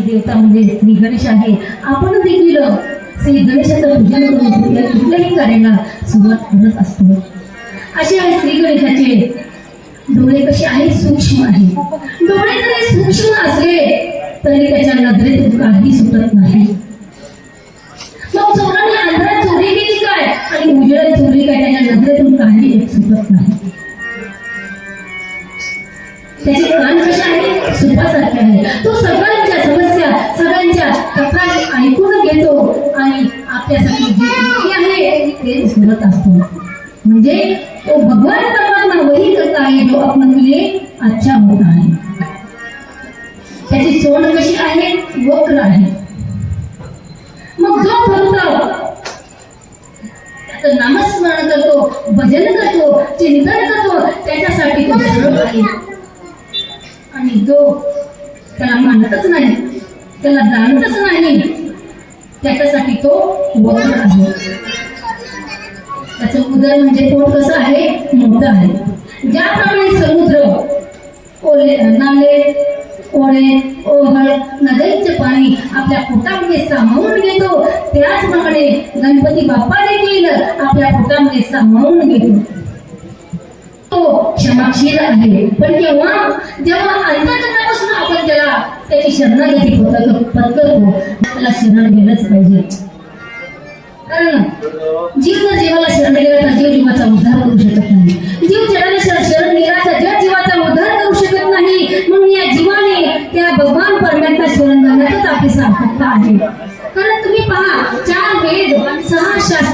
देवता म्हणजे श्री गणेश आहे. आपण देखील श्री गणेशाचं पूजन करून कुठल्याही कार्याला सुरुवात करत असतो. असे आहे श्री गणेशाचे. डोळे कसे आहे सूक्ष्म आहे डोळे जरी सूक्ष्म असले तरी त्याच्या नजरेतून काही सुटत नाही. मग चोराने अंधारात चोरी केली काय? आणि उजेडात चोरी काय? त्याच्या नजरेतून काही एक सुटत नाही. त्याचे कान कसे आहे सुपासारखे आहे तो सगळ्या येतो आणि आपल्यासाठी जे आहे ते करत असतो. म्हणजे तो भगवान परमात्मा वही करता आहे जो आपण लिए अच्छा होता आहे. त्याची सोन कशी आहे? वक्र आहे. मग जो भक्त त्याचं नामस्मरण करतो भजन करतो चिंतन करतो त्याच्यासाठी तो सरळ आहे. आणि जो त्याला मानतच नाही त्याला जाणतच नाही. त्याच्यासाठी तो वक्र आहे. त्याचं उदर म्हणजे पोट कसं आहे? मोठं आहे. ज्याप्रमाणे समुद्र ओले नाले ओळे ओहळ नद्यांचे पाणी आपल्या पोटामध्ये सामावून घेतो त्याचप्रमाणे गणपती बाप्पा देखील आपल्या पोटामध्ये सामावून घेतो. तो क्षमाशील आहे. पण केव्हा? जेव्हा अंतर्गत आपण त्याला त्याची शरणागती पत्कर पत्करतो. त्याला शरण गेलंच पाहिजे. कारण जीव जर जीवाला शरण गेला तर जीव जीवाचा उद्धार करू शकत नाही. जीव जगाला शरण गेला तर जग जीवाचा उद्धार करू शकत नाही. म्हणून या जीवाने त्या भगवान परमात्मा शरण जाण्यातच आपली सार्थकता आहे. कारण तुम्ही पहा चार वेद सहा शास्त्र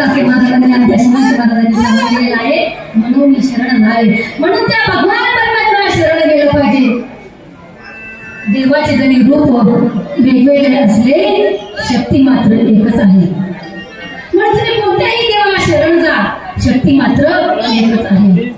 जाऊन सुंदर महाराजांनी आणि दशमाश महाराजांनी सांगितलेलं आहे म्हणून मी शरण आहे म्हणून त्या भगवान परमात्म्याला शरण गेलं पाहिजे. देवाचे जरी रूप हो, वेगवेगळे असले शक्ती मात्र एकच आहे. म्हणून तुम्ही कोणत्याही देवाला शरण जा शक्ती मात्र एकच आहे.